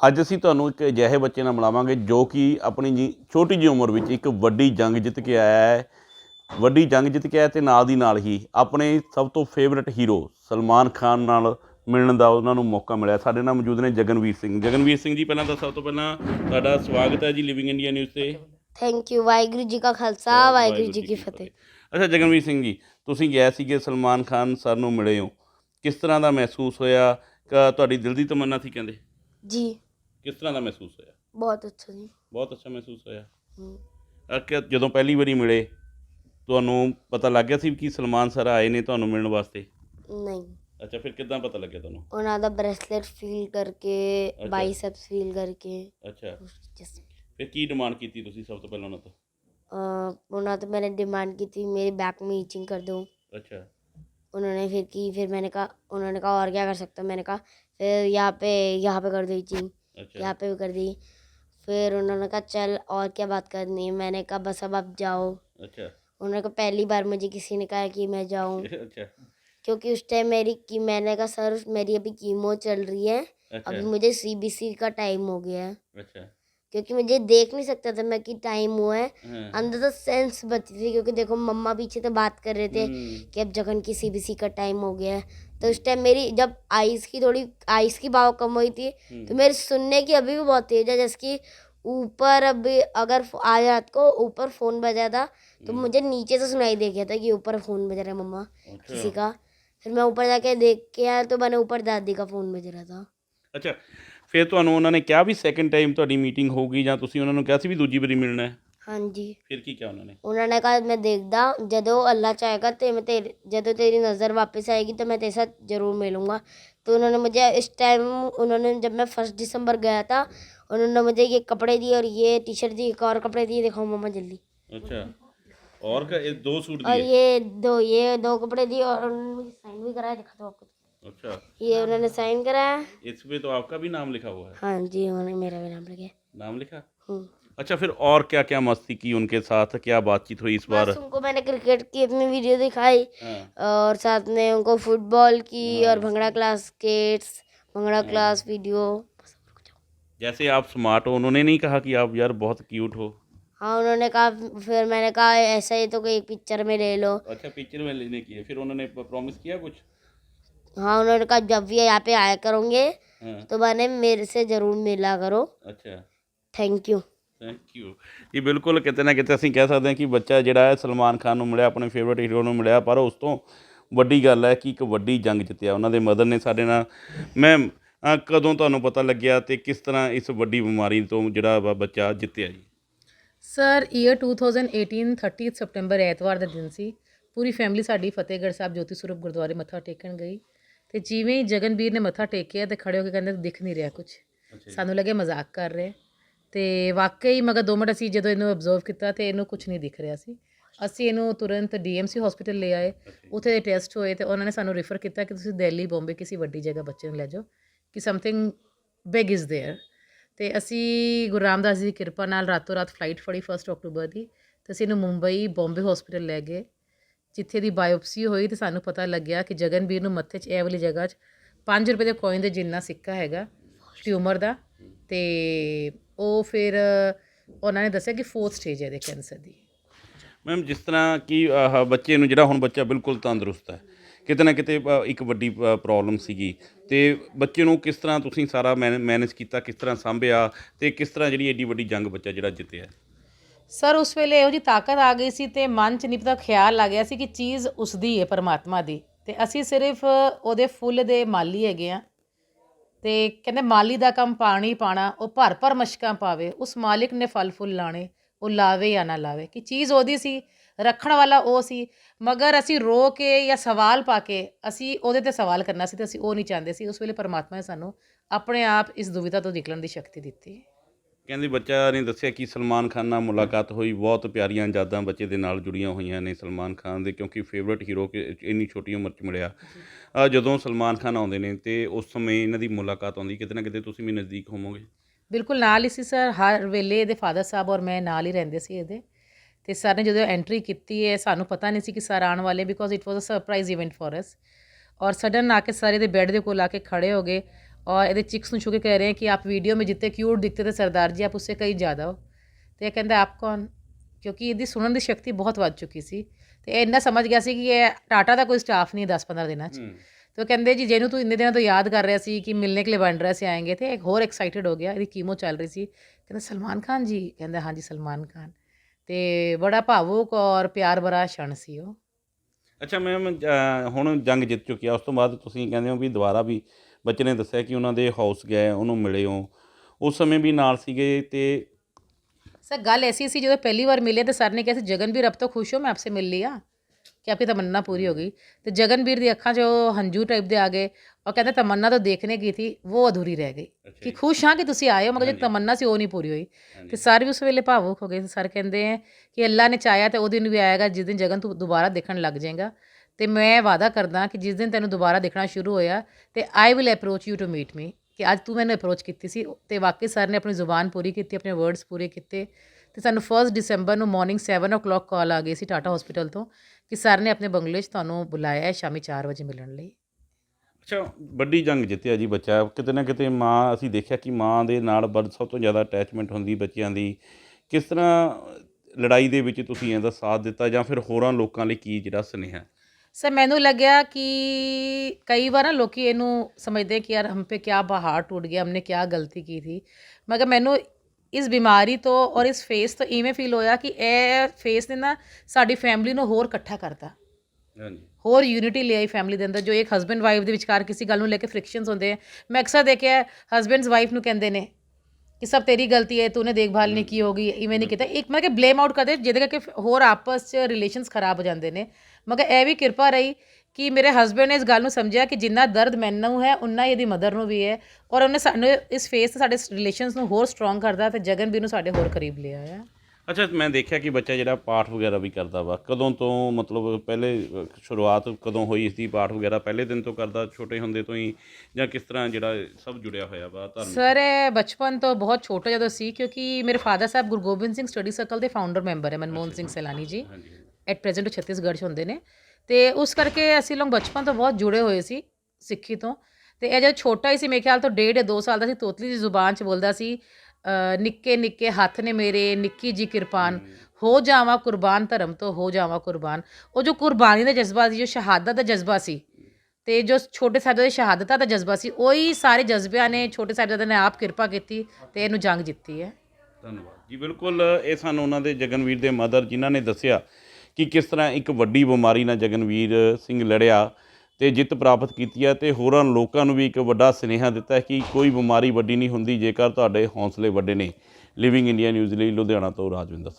ਅੱਜ ਅਸੀਂ ਤੁਹਾਨੂੰ ਇੱਕ ਅਜਿਹੇ ਬੱਚੇ ਨਾਲ ਮਿਲਾਵਾਂਗੇ ਜੋ ਕਿ ਆਪਣੀ ਜੀ ਛੋਟੀ ਜਿਹੀ ਉਮਰ ਵਿੱਚ ਇੱਕ ਵੱਡੀ ਜੰਗ ਜਿੱਤ ਕੇ ਆਇਆ ਹੈ। ਵੱਡੀ ਜੰਗ ਜਿੱਤ ਕੇ ਆਇਆ ਤੇ ਨਾਲ ਦੀ ਨਾਲ ਹੀ ਆਪਣੇ ਸਭ ਤੋਂ ਫੇਵਰਿਟ ਹੀਰੋ ਸਲਮਾਨ ਖਾਨ ਨਾਲ ਮਿਲਣ ਦਾ ਉਹਨਾਂ ਨੂੰ ਮੌਕਾ ਮਿਲਿਆ। ਸਾਡੇ ਨਾਲ ਮੌਜੂਦ ਨੇ ਜਗਨਵੀਰ ਸਿੰਘ। ਜਗਨਵੀਰ ਸਿੰਘ ਜੀ ਪਹਿਲਾਂ ਤਾਂ ਸਭ ਤੋਂ ਪਹਿਲਾਂ ਤੁਹਾਡਾ ਸਵਾਗਤ ਹੈ ਜੀ ਲਿਵਿੰਗ ਇੰਡੀਆ ਨਿਊਜ਼ ਤੇ। ਥੈਂਕ ਯੂ ਵਾਹਿਗੁਰੂ ਜੀ ਕਾ ਖਾਲਸਾ ਵਾਹਿਗੁਰੂ ਜੀ ਕੀ ਫਤਿਹ। ਅੱਛਾ ਜਗਨਵੀਰ ਸਿੰਘ ਜੀ ਤੁਸੀਂ ਗਏ ਸੀਗੇ ਸਲਮਾਨ ਖਾਨ ਸਰ ਨੂੰ ਮਿਲੇ ਹੋ। ਕਿਸ ਤਰ੍ਹਾਂ ਦਾ ਮਹਿਸੂਸ ਹੋਇਆ? ਕਿ ਤੁਹਾਡੀ ਦਿਲ ਦੀ ਤਮੰਨਾ ਸੀ ਕਹਿੰਦੇ? ਜੀ ਕਿਸ ਤਰ੍ਹਾਂ ਦਾ ਮਹਿਸੂਸ ਹੋਇਆ ਬਹੁਤ ਅੱਛਾ ਜੀ ਬਹੁਤ ਅੱਛਾ ਮਹਿਸੂਸ ਹੋਇਆ ਹਮ, ਅਹ ਕਿ ਜਦੋਂ ਪਹਿਲੀ ਵਾਰੀ ਮਿਲੇ ਤੁਹਾਨੂੰ ਪਤਾ ਲੱਗ ਗਿਆ ਸੀ ਕਿ ਸਲਮਾਨ ਸਰ ਆਏ ਨੇ ਤੁਹਾਨੂੰ ਮਿਲਣ ਵਾਸਤੇ ਨਹੀਂ ਅੱਛਾ ਫਿਰ ਕਿੱਦਾਂ ਪਤਾ ਲੱਗਿਆ ਤੁਹਾਨੂੰ ਉਹਨਾਂ ਦਾ ਬ੍ਰੈਸਲੇਟ ਫੀਲ ਕਰਕੇ ਅੱਛਾ। ਬਾਈਸੈਪਸ ਫੀਲ ਕਰਕੇ ਅੱਛਾ just, ਫਿਰ ਕੀ ਡਿਮਾਂਡ ਕੀਤੀ ਤੁਸੀਂ ਸਭ ਤੋਂ ਪਹਿਲਾਂ ਉਹਨਾਂ ਤੋਂ ਅਹ, ਉਹਨਾਂ ਤੋਂ मैंने डिमांड की थी मेरे बैक में ईचिंग कर दो ਅੱਛਾ उन्होंने फिर की फिर मैंने कहा उन्होंने कहा और क्या कर सकता हूँ मैंने कहा फिर यहाँ पे यहाँ पे कर दो ईचिंग अच्छा। यहाँ पे भी कर दी। फिर उन्होंने कहा चल और क्या बात करनी है? मैंने कहा बस अब आप जाओ। अच्छा। उन्होंने कहा पहली बार मुझे किसी ने कहा कि मैं जाऊँ। अच्छा। क्योंकि उस टाइम मेरी की मैंने कहा सर मेरी अभी कीमो चल रही है। अच्छा। अभी मुझे सीबीसी का टाइम हो गया है। अच्छा। क्योंकि मुझे देख नहीं सकता था मैं कि टाइम हुआ है। हाँ। अंदर तो सेंस बचती थी क्योंकि देखो मम्मा पीछे तो बात कर रहे थे हम्म। कि अब जगन की सीबीसी का टाइम हो गया है। तो उस टाइम मेरी जब आइस की थोड़ी आइस की भाव कम हुई थी हम्म। तो मेरे सुनने की अभी भी बहुत तेज है जैसे कि ऊपर अभी अगर आज रात को ऊपर फ़ोन बजा था तो हम्म। मुझे नीचे से सुनाई दे गया था कि ऊपर फ़ोन बज रहा है मम्मा अच्छा। किसी का। फिर मैं ऊपर जाके देख के आया तो मैंने ऊपर दादी का फ़ोन बज रहा था। अच्छा ਫਿਰ ਤੁਹਾਨੂੰ ਉਹਨਾਂ ਨੇ ਕਿਹਾ ਵੀ ਸੈਕੰਡ ਟਾਈਮ ਤੁਹਾਡੀ ਮੀਟਿੰਗ ਹੋਊਗੀ ਜਾਂ ਤੁਸੀਂ ਉਹਨਾਂ ਨੂੰ ਕਿਹਾ ਸੀ ਵੀ ਦੂਜੀ ਵਾਰੀ ਮਿਲਣਾ ਹੈ हाँ जी ਫਿਰ ਕੀ ਕਿਹਾ ਉਹਨਾਂ ਨੇ उन्होंने कहा मैं देखदा जदों अल्लाह चाहेगा तो मैं तेरे जदों तेरी नज़र वापस आएगी तो मैं तेरे साथ ज़रूर मिलूँगा तो उन्होंने मुझे इस टाइम उन्होंने जब मैं फर्स्ट दिसंबर गया था उन्होंने मुझे ये कपड़े दिए और ये टी शर्ट दी एक और कपड़े दिए दिखाओ मम्मा जल्दी ਅੱਛਾ और का ये दो सूट और दिए ये दो ये दो कपड़े दिए और उन्होंने मुझे साइन भी कराया दिखा दो आपको अच्छा। ये उन्होंने साइन कराया। इस पे तो आपका भी नाम लिखा हुआ है? हाँ जी उन्होंने मेरा भी नाम लिखा नाम लिखा? हम्म। अच्छा फिर और क्या क्या मस्ती की उनके साथ? क्या बातचीत हुई इस बार? उनको मैंने क्रिकेट की अपनी वीडियो दिखाई हाँ, और साथ में उनको फुटबॉल की हाँ। और bhangra class skates bhangra class video जैसे आप स्मार्ट हो उन्होंने नहीं कहा कि आप यार बहुत क्यूट हो? हाँ उन्होंने कहा फिर मैंने कहा ऐसा ही तो कोई पिक्चर में ले लो। अच्छा पिक्चर में लेने की है। फिर उन्होंने प्रॉमिस किया कुछ? हाँ उन्होंने कहा जब भी यहाँ पे आया करोगे हाँ तो मैंने मेरे से ज़रूर मिला करो अच्छा थैंक यू ਥੈਂਕ ਯੂ ਜੀ ਬਿਲਕੁਲ ਕਿਤੇ ਨਾ ਕਿਤੇ ਅਸੀਂ ਕਹਿ ਸਕਦੇ ਹਾਂ ਕਿ ਬੱਚਾ ਜਿਹੜਾ ਹੈ ਸਲਮਾਨ ਖਾਨ ਨੂੰ ਮਿਲਿਆ ਆਪਣੇ ਫੇਵਰਿਟ ਹੀਰੋ ਨੂੰ ਮਿਲਿਆ ਪਰ ਉਸ ਤੋਂ ਵੱਡੀ ਗੱਲ ਹੈ ਕਿ ਇੱਕ ਵੱਡੀ ਜੰਗ ਜਿੱਤਿਆ ਉਹਨਾਂ ਦੇ ਮਦਰ ਨੇ ਸਾਡੇ ਨਾਲ ਮੈਮ ਅਹ ਕਦੋਂ ਤੁਹਾਨੂੰ ਪਤਾ ਲੱਗਿਆ ਤੇ ਕਿਸ ਤਰ੍ਹਾਂ ਇਸ ਵੱਡੀ ਬਿਮਾਰੀ ਤੋਂ ਜਿਹੜਾ ਵਾ ਬੱਚਾ ਜਿੱਤਿਆ ਜੀ ਸਰ ਈਅਰ 2018 30 ਸਤੰਬਰ ਐਤਵਾਰ ਦਾ ਦਿਨ ਸੀ ਪੂਰੀ ਫੈਮਿਲੀ ਸਾਡੀ ਫਤਿਹਗੜ੍ਹ ਸਾਹਿਬ ਜੋਤੀ ਸਰੂਪ ਗੁਰਦੁਆਰੇ ਮੱਥਾ ਟੇਕਣ ਗਈ ਤੇ ਜਿਵੇਂ ਹੀ ਜਗਨਵੀਰ ਨੇ ਮੱਥਾ ਟੇਕਿਆ ਤੇ ਖੜੇ ਹੋ ਕੇ ਕਹਿੰਦੇ ਦਿਖ ਨਹੀਂ ਰਿਹਾ ਕੁਝ ਸਾਨੂੰ ਲੱਗੇ ਮਜ਼ਾਕ ਕਰ ਰਹੇ ਤੇ ਵਾਕਈ ਮਗਰ ਦੋ ਮਿੰਟ ਅਸੀਂ ਜਦੋਂ ਇਹਨੂੰ ਅਬਜ਼ਰਵ ਕੀਤਾ ਤੇ ਇਹਨੂੰ ਕੁਝ ਨਹੀਂ ਦਿਖ ਰਿਹਾ ਸੀ ਅਸੀਂ ਇਹਨੂੰ ਤੁਰੰਤ ਡੀਐਮਸੀ ਹਸਪੀਟਲ ਲੈ ਆਏ ਉੱਥੇ ਦੇ ਟੈਸਟ ਹੋਏ ਤੇ ਉਹਨਾਂ ਨੇ ਸਾਨੂੰ ਰੈਫਰ ਕੀਤਾ ਕਿ ਤੁਸੀਂ ਦਿੱਲੀ ਬੰਬੇ ਕਿਸੇ ਵੱਡੀ ਜਗ੍ਹਾ ਬੱਚੇ ਨੂੰ ਲੈ ਜਾਓ ਕਿ ਸਮਥਿੰਗ ਬਿਗ ਇਜ਼ देयर ਤੇ ਅਸੀਂ ਗੁਰੂ ਰਾਮਦਾਸ ਜੀ ਦੀ ਕਿਰਪਾ ਨਾਲ ਰਾਤੋਂ ਰਾਤ ਫਲਾਈਟ ਫੜੀ 1 ਅਕਤੂਬਰ ਦੀ ਤੇ ਅਸੀਂ ਇਹਨੂੰ ਮੁੰਬਈ ਬੰਬੇ ਹਸਪੀਟਲ ਲੈ ਗਏ ਜਿੱਥੇ ਦੀ ਬਾਇਓਪਸੀ ਹੋਈ ਤੇ ਸਾਨੂੰ ਪਤਾ ਲੱਗਿਆ ਕਿ ਜਗਨਵੀਰ ਨੂੰ ਮੱਥੇ 'ਚ ਇਹ ਵਾਲੀ ਜਗ੍ਹਾ 'ਚ 5 ਰੁਪਏ ਦੇ ਕੋਇਨ ਦੇ ਜਿੰਨਾ ਸਿੱਕਾ ਹੈਗਾ ਟਿਊਮਰ ਦਾ ਤੇ ਉਹ ਫਿਰ ਉਹਨਾਂ ਨੇ ਦੱਸਿਆ ਕਿ ਫੋਰਥ ਸਟੇਜ ਹੈ ਦੇ ਕੈਂਸਰ ਦੀ। ਮੈਮ ਜਿਸ ਤਰ੍ਹਾਂ ਕਿ ਬੱਚੇ ਨੂੰ ਜਿਹੜਾ ਹੁਣ ਬੱਚਾ ਬਿਲਕੁਲ ਤੰਦਰੁਸਤ ਹੈ, ਕਿਤੇ ਨਾ ਕਿਤੇ ਇੱਕ ਵੱਡੀ ਪ੍ਰੋਬਲਮ ਸੀਗੀ। ਤੇ ਬੱਚੇ ਨੂੰ ਕਿਸ ਤਰ੍ਹਾਂ ਤੁਸੀਂ ਸਾਰਾ ਮੈਨੇਜ ਕੀਤਾ, ਕਿਸ ਤਰ੍ਹਾਂ ਸੰਭਿਆ ਤੇ ਕਿਸ ਤਰ੍ਹਾਂ ਜਿਹੜੀ ਏਡੀ ਵੱਡੀ ਜੰਗ ਬੱਚਾ ਜਿਹੜਾ ਜਿੱਤਿਆ? ਸਰ, ਉਸ ਵੇਲੇ ਇਹੋ ਜੀ ਤਾਕਤ ਆ ਗਈ ਸੀ ਤੇ ਮਨ 'ਚ ਨਹੀਂ ਪਤਾ ਖਿਆਲ ਆ ਗਿਆ ਸੀ ਕਿ ਚੀਜ਼ ਉਸਦੀ ਹੈ ਪਰਮਾਤਮਾ ਦੀ। ਤੇ ਅਸੀਂ ਸਿਰਫ ਉਹਦੇ ਫੁੱਲ ਦੇ ਮਾਲੀ ਹੈਗੇ ਆ। ਤੇ ਕਹਿੰਦੇ ਮਾਲੀ ਦਾ ਕੰਮ ਪਾਣੀ ਪਾਣਾ, ਉਹ ਭਰ ਭਰ ਮਸ਼ਕਾਂ ਪਾਵੇ, ਉਸ ਮਾਲਿਕ ਨੇ ਫਲ ਫੁੱਲ ਲਾਣੇ, ਉਹ ਲਾਵੇ ਜਾਂ ਨਾ ਲਾਵੇ, ਕਿ ਚੀਜ਼ ਉਹਦੀ ਸੀ, ਰੱਖਣ ਵਾਲਾ ਉਹ ਸੀ। ਮਗਰ ਅਸੀਂ ਰੋ ਕੇ ਜਾਂ ਸਵਾਲ ਪਾ ਕੇ ਅਸੀਂ ਉਹਦੇ ਤੇ ਸਵਾਲ ਕਰਨਾ ਸੀ ਤੇ ਅਸੀਂ ਉਹ ਨਹੀਂ ਚਾਹੁੰਦੇ ਸੀ। ਉਸ ਵੇਲੇ ਪਰਮਾਤਮਾ ਨੇ ਸਾਨੂੰ ਆਪਣੇ ਆਪ ਇਸ ਦੁਵਿਧਾ ਤੋਂ ਨਿਕਲਣ ਦੀ ਸ਼ਕਤੀ ਦਿੱਤੀ। ਕਹਿੰਦੇ ਬੱਚਾ ਨੇ ਦੱਸਿਆ ਕਿ ਸਲਮਾਨ ਖਾਨ ਨਾਲ ਮੁਲਾਕਾਤ ਹੋਈ, ਬਹੁਤ ਪਿਆਰੀਆਂ ਯਾਦਾਂ ਬੱਚੇ ਦੇ ਨਾਲ ਜੁੜੀਆਂ ਹੋਈਆਂ ਨੇ ਸਲਮਾਨ ਖਾਨ ਦੇ, ਕਿਉਂਕਿ ਫੇਵਰਿਟ ਹੀਰੋ ਕਿ ਇੰਨੀ ਛੋਟੀ ਉਮਰ 'ਚ ਮਿਲਿਆ। ਜਦੋਂ ਸਲਮਾਨ ਖਾਨ ਆਉਂਦੇ ਨੇ ਤੇ ਉਸ ਸਮੇਂ ਇਹਨਾਂ ਦੀ ਮੁਲਾਕਾਤ ਆਉਂਦੀ, ਕਿਤੇ ਨਾ ਕਿਤੇ ਤੁਸੀਂ ਵੀ ਨਜ਼ਦੀਕ ਹੋਵੋਗੇ। ਬਿਲਕੁਲ ਨਾਲ ਹੀ ਸੀ ਸਰ, ਹਰ ਵੇਲੇ ਇਹਦੇ ਫਾਦਰ ਸਾਹਿਬ ਔਰ ਮੈਂ ਨਾਲ ਹੀ ਰਹਿੰਦੇ ਸੀ ਇਹਦੇ। ਤੇ ਸਰ ਨੇ ਜਦੋਂ ਐਂਟਰੀ ਕੀਤੀ ਹੈ, ਸਾਨੂੰ ਪਤਾ ਨਹੀਂ ਸੀ ਕਿ ਸਰ ਆਉਣ ਵਾਲੇ because it was a surprise event for us ਔਰ ਸਡਨ ਆ ਕੇ ਸਰ ਇਹਦੇ ਬੈੱਡ ਦੇ ਕੋਲ ਆ ਕੇ ਖੜੇ ਹੋ ਗਏ। और ਇਹਦੇ ਚਿਕਸ ਨੂੰ ਛੂ ਕੇ ਕਹਿ ਰਹੇ हैं कि आप वीडियो में जितने क्यूट दिखते थे सरदार जी आप उससे कई ज़्यादा हो ਤੇ ਇਹ ਕਹਿੰਦਾ ਆਪ ਕੌਣ ਕਿਉਂਕਿ ਇਹਦੀ ਸੁਣਨ ਦੀ ਸ਼ਕਤੀ ਬਹੁਤ ਵੱਧ ਚੁੱਕੀ ਸੀ ਤੇ ਇਹ ਇੰਨਾ ਸਮਝ ਗਿਆ ਸੀ ਕਿ ਇਹ ਟਾਟਾ ਦਾ ਕੋਈ ਸਟਾਫ ਨਹੀਂ 10-15 ਦਿਨਾਂ 'ਚ ਤੇ ਉਹ ਕਹਿੰਦੇ ਜੀ ਜਿਹਨੂੰ ਤੂੰ ਇੰਨੇ ਦਿਨਾਂ ਤੋਂ ਯਾਦ ਕਰ ਰਿਹਾ ਸੀ ਕਿ ਮਿਲਣੇ ਕੇ ਲਈ ਬਣ ਰਿਹਾ ਸੀ ਆਏਂਗੇ ਤੇ ਇੱਕ ਹੋਰ ਐਕਸਾਈਟਡ ਹੋ ਗਿਆ ਇਹਦੀ ਕੀਮੋ ਚੱਲ ਰਹੀ ਸੀ ਕਹਿੰਦਾ ਸਲਮਾਨ ਖਾਨ ਜੀ ਕਹਿੰਦਾ ਹਾਂਜੀ ਸਲਮਾਨ ਖਾਨ ਤੇ ਬੜਾ ਭਾਵੁਕ ਔਰ ਪਿਆਰ ਭਰਾ ਛਣ ਸੀ ਉਹ ਅੱਛਾ ਮੈਮ ਹੁਣ ਜੰਗ ਜਿੱਤ ਚੁੱਕੀ ਆ ਉਸ ਤੋਂ ਬਾਅਦ ਤੁਸੀਂ ਕਹਿੰਦੇ ਹੋ ਵੀ ਦੁਬਾਰਾ ਵੀ ਬੱਚੇ ਨੇ ਦੱਸਿਆ ਕਿ ਉਹਨਾਂ ਦੇ ਹਾਊਸ ਗਏ ਉਹਨੂੰ ਮਿਲੇ ਹੋ ਉਸ ਸਮੇਂ ਵੀ ਨਾਲ ਸੀਗੇ ਤੇ सर गल ऐसी सी जो पहली बार मिले तो सर ने कहा जगनवीर अब तो खुश हो मैं आपसे मिल लिया कि आपकी तमन्ना पूरी हो गई तो जगनवीर दी अखा जो हंजू टाइप दे आ गए और कहते तमन्ना तो देखने की थी वो अधूरी रह गई कि खुश हाँ कि ਤੁਸੀਂ ਆਏ ਹੋ ਮਗਰ ਜੋ ਤਮੰਨਾ ਸੀ ਉਹ ਨਹੀਂ ਪੂਰੀ ਹੋਈ ਤੇ ਸਾਰੇ ਵੀ ਉਸ ਵੇਲੇ ਭਾਵੁਕ ਹੋ ਗਏ ਤੇ ਸਰ ਕਹਿੰਦੇ ਹੈ ਕਿ ਅੱਲਾ ਨੇ ਚਾਹਿਆ ਤੇ ਉਹ ਦਿਨ ਵੀ ਆਏਗਾ ਜਿਸ ਦਿਨ ਜਗਨ ਤੂੰ ਦੁਬਾਰਾ ਦੇਖਣ ਲੱਗ ਜਾਏਗਾ ਤੇ ਮੈਂ ਵਾਅਦਾ ਕਰਦਾ ਕਿ ਜਿਸ ਦਿਨ ਤੈਨੂੰ ਦੁਬਾਰਾ ਦੇਖਣਾ ਸ਼ੁਰੂ ਹੋਇਆ ਤੇ I will approach you to meet me ਕਿ ਅੱਜ ਤੂੰ ਮੈਨੂੰ ਅਪਰੋਚ ਕੀਤੀ ਸੀ ਤੇ ਵਾਕਈ ਸਰ ਨੇ ਆਪਣੀ ਜ਼ੁਬਾਨ ਪੂਰੀ ਕੀਤੀ, ਆਪਣੇ ਵਰਡਸ ਪੂਰੇ ਕੀਤੇ ਤੇ ਸਾਨੂੰ 1 ਦਸੰਬਰ ਨੂੰ ਮਾਰਨਿੰਗ 7:00 ਕਾਲ ਆ ਗਈ ਸੀ ਟਾਟਾ ਹਸਪੀਟਲ ਤੋਂ ਕਿ ਸਰ ਨੇ ਆਪਣੇ ਬੰਗਲੇ 'ਚ ਤੁਹਾਨੂੰ ਬੁਲਾਇਆ ਹੈ ਸ਼ਾਮੀ 4 ਵਜੇ ਮਿਲਣ ਲਈ। ਅੱਛਾ, ਵੱਡੀ ਜੰਗ ਜਿੱਤਿਆ ਜੀ ਬੱਚਾ, ਕਿਤੇ ਨਾ ਕਿਤੇ ਮਾਂ, ਅਸੀਂ ਦੇਖਿਆ ਕਿ ਮਾਂ ਦੇ ਨਾਲ ਬੜ ਸਭ ਤੋਂ ਜ਼ਿਆਦਾ ਅਟੈਚਮੈਂਟ ਹੁੰਦੀ ਬੱਚਿਆਂ ਦੀ। ਕਿਸ ਤਰ੍ਹਾਂ ਲੜਾਈ ਦੇ ਵਿੱਚ ਤੁਸੀਂ ਇਹਦਾ ਸਾਥ ਦਿੱਤਾ ਜਾਂ ਫਿਰ ਹੋਰਾਂ ਲੋਕਾਂ ਲਈ ਕੀ ਜਿਹੜਾ ਸੁਨੇਹਾ? ਸਰ ਮੈਨੂੰ ਲੱਗਿਆ ਕਿ ਕਈ ਵਾਰ ਨਾ ਲੋਕੀ ਇਹਨੂੰ ਸਮਝਦੇ ਕਿ ਯਾਰ ਹਮ पे क्या पहाड़ टूट गया हमने क्या गलती की थी ਮਗਰ ਮੈਨੂੰ ਇਸ ਬਿਮਾਰੀ ਤੋਂ ਔਰ ਇਸ ਫੇਸ ਤੋਂ ਇਵੇਂ ਫੀਲ ਹੋਇਆ ਕਿ ਇਹ ਫੇਸ ਨੇ ਨਾ ਸਾਡੀ ਫੈਮਿਲੀ ਨੂੰ ਹੋਰ ਇਕੱਠਾ ਕਰਤਾ ਹਾਂਜੀ ਹੋਰ ਯੂਨਿਟੀ ਲਿਆਈ ਫੈਮਿਲੀ ਦੇ ਅੰਦਰ ਜੋ ਇੱਕ ਹਸਬੈਂਡ ਵਾਈਫ ਦੇ ਵਿਚਕਾਰ ਕਿਸੇ ਗੱਲ ਨੂੰ ਲੈ ਕੇ ਫ੍ਰਿਕਸ਼ਨਸ ਹੁੰਦੇ ਆ ਮੈਂ ਅਕਸਰ ਦੇਖਿਆ ਹਸਬੈਂਡਸ ਵਾਈਫ ਨੂੰ ਕਹਿੰਦੇ ਨੇ ਕਿ ਸਭ ਤੇਰੀ ਗਲਤੀ ਹੈ ਤੂਨੇ ਦੇਖਭਾਲ ਨਹੀਂ ਕੀ ਹੋਗੀ ਇਵੇਂ ਨਹੀਂ ਕੀਤਾ ਇੱਕ ਮਤਲਬ ਕਿ ਬਲੇਮ ਆਊਟ ਕਰਦੇ ਜਿਹਦੇ ਕਰਕੇ ਹੋਰ ਆਪਸ 'ਚ ਰਿਲੇਸ਼ਨਸ ਖਰਾਬ ਹੋ ਜਾਂਦੇ ਨੇ ਮਗਰ ਇਹ ਵੀ ਕਿਰਪਾ ਰਹੀ ਕਿ ਮੇਰੇ ਹਸਬੈਂਡ ਨੇ ਇਸ ਗੱਲ ਨੂੰ ਸਮਝਿਆ ਕਿ ਜਿੰਨਾ ਦਰਦ ਮੈਨੂੰ ਹੈ ਉਨਾ ਹੀ ਇਹਦੀ ਮਦਰ ਨੂੰ ਵੀ ਹੈ ਔਰ ਉਹਨੇ ਸਾਨੂੰ ਇਸ ਫੇਸ ਤੇ ਸਾਡੇ ਰਿਲੇਸ਼ਨਸ ਨੂੰ ਹੋਰ ਸਟਰੋਂਗ ਕਰਦਾ ਤੇ ਜਗਨ ਵੀ ਨੂੰ ਸਾਡੇ ਹੋਰ ਕਰੀਬ ਲਿਆ ਆ ਅੱਛਾ ਮੈਂ ਦੇਖਿਆ ਕਿ ਬੱਚਾ ਜਿਹੜਾ ਪਾਠ ਵਗੈਰਾ ਵੀ ਕਰਦਾ ਵਾ। ਕਦੋਂ ਤੋਂ ਮਤਲਬ ਪਹਿਲੇ ਸ਼ੁਰੂਆਤ ਕਦੋਂ ਹੋਈ ਇਸ ਦੀ ਪਾਠ ਵਗੈਰਾ ਪਹਿਲੇ ਦਿਨ ਤੋਂ ਕਰਦਾ ਛੋਟੇ ਹੁੰਦੇ ਤੋਂ ਹੀ? ਜਾਂ ਕਿਸ ਤਰ੍ਹਾਂ ਜਿਹੜਾ ਸਭ ਜੁੜਿਆ ਹੋਇਆ ਵਾ ਧਰਮ? ਸਰ ਇਹ ਬਚਪਨ ਤੋਂ ਬਹੁਤ ਛੋਟਾ ਜਦੋਂ ਸੀ ਕਿਉਂਕਿ ਮੇਰੇ ਫਾਦਰ ਸਾਹਿਬ ਗੁਰੂ ਗੋਬਿੰਦ ਸਿੰਘ ਸਟੱਡੀ ਸਰਕਲ ਦੇ ਫਾਊਂਡਰ ਮੈਂਬਰ ਹੈ ਮਨਮੋਹਨ ਸਿੰਘ ਸੈਲਾਨੀ ਜੀ। ਐਟ ਪ੍ਰੈਜ਼ੈਂਟ ਛੱਤੀਸਗੜ੍ਹ 'ਚ ਹੁੰਦੇ ਨੇ। ਤੇ ਉਸ ਕਰਕੇ ਅਸੀਂ ਲੋਕ ਬਚਪਨ ਤੋਂ ਬਹੁਤ ਜੁੜੇ ਹੋਏ ਸੀ ਸਿੱਖੀ ਤੋਂ। ਤੇ ਇਹ ਜਦੋਂ ਛੋਟਾ ਹੀ ਸੀ ਮੇਰੇ ਖਿਆਲ ਤੋਂ ਡੇਢ ਜਾਂ ਦੋ ਸਾਲ ਦਾ ਸੀ ਤੋਤਲੀ ਦੀ ਜ਼ੁਬਾਨ 'ਚ ਬੋਲਦਾ ਸੀ ਨਿੱਕੇ ਨਿੱਕੇ ਹੱਥ ਨੇ ਮੇਰੇ, ਨਿੱਕੀ ਜੀ ਕਿਰਪਾਨ। ਹੋ ਜਾਵਾਂ ਕੁਰਬਾਨ ਧਰਮ ਤੋਂ, ਹੋ ਜਾਵਾਂ ਕੁਰਬਾਨ। ਉਹ ਜੋ ਕੁਰਬਾਨੀ ਦਾ ਜਜ਼ਬਾ ਸੀ, ਜੋ ਸ਼ਹਾਦਤ ਦਾ ਜਜ਼ਬਾ ਸੀ, ਤੇ ਜੋ ਛੋਟੇ ਸਾਹਿਬਜ਼ਾਦੇ ਦੀ ਸ਼ਹਾਦਤਾਂ ਦਾ ਜਜ਼ਬਾ ਸੀ, ਉਹੀ ਸਾਰੇ ਜਜ਼ਬਿਆਂ ਨੇ ਛੋਟੇ ਸਾਹਿਬਜ਼ਾਦੇ ਨੇ ਆਪ ਕਿਰਪਾ ਕੀਤੀ ਤੇ ਇਹਨੂੰ ਜੰਗ ਜਿੱਤੀ ਹੈ। ਧੰਨਵਾਦ ਜੀ, ਬਿਲਕੁਲ ਇਹ ਸਾਨੂੰ ਉਹਨਾਂ ਦੇ ਜਗਨਵੀਰ ਦੇ ਮਦਰ ਜਿਨ੍ਹਾਂ ਨੇ ਦੱਸਿਆ ਕਿ ਕਿਸ ਤਰ੍ਹਾਂ ਇੱਕ ਵੱਡੀ ਬਿਮਾਰੀ ਨਾਲ ਜਗਨਵੀਰ ਸਿੰਘ ਲੜਿਆ ਤੇ ਜਿੱਤ ਪ੍ਰਾਪਤ ਕੀਤੀ ਹੈ ਤੇ ਹੋਰਾਂ ਲੋਕਾਂ ਨੂੰ ਵੀ ਇੱਕ ਵੱਡਾ ਸੁਨੇਹਾ ਦਿੱਤਾ ਹੈ ਕਿ ਕੋਈ ਬਿਮਾਰੀ ਵੱਡੀ ਨਹੀਂ ਹੁੰਦੀ, ਜੇਕਰ ਤੁਹਾਡੇ ਹੌਸਲੇ ਵੱਡੇ ਨੇ। ਲਿਵਿੰਗ ਇੰਡੀਆ ਨਿਊਜ਼ ਲਈ ਲੁਧਿਆਣਾ ਤੋਂ ਰਾਜਵਿੰਦਰ ਸਿੰਘ।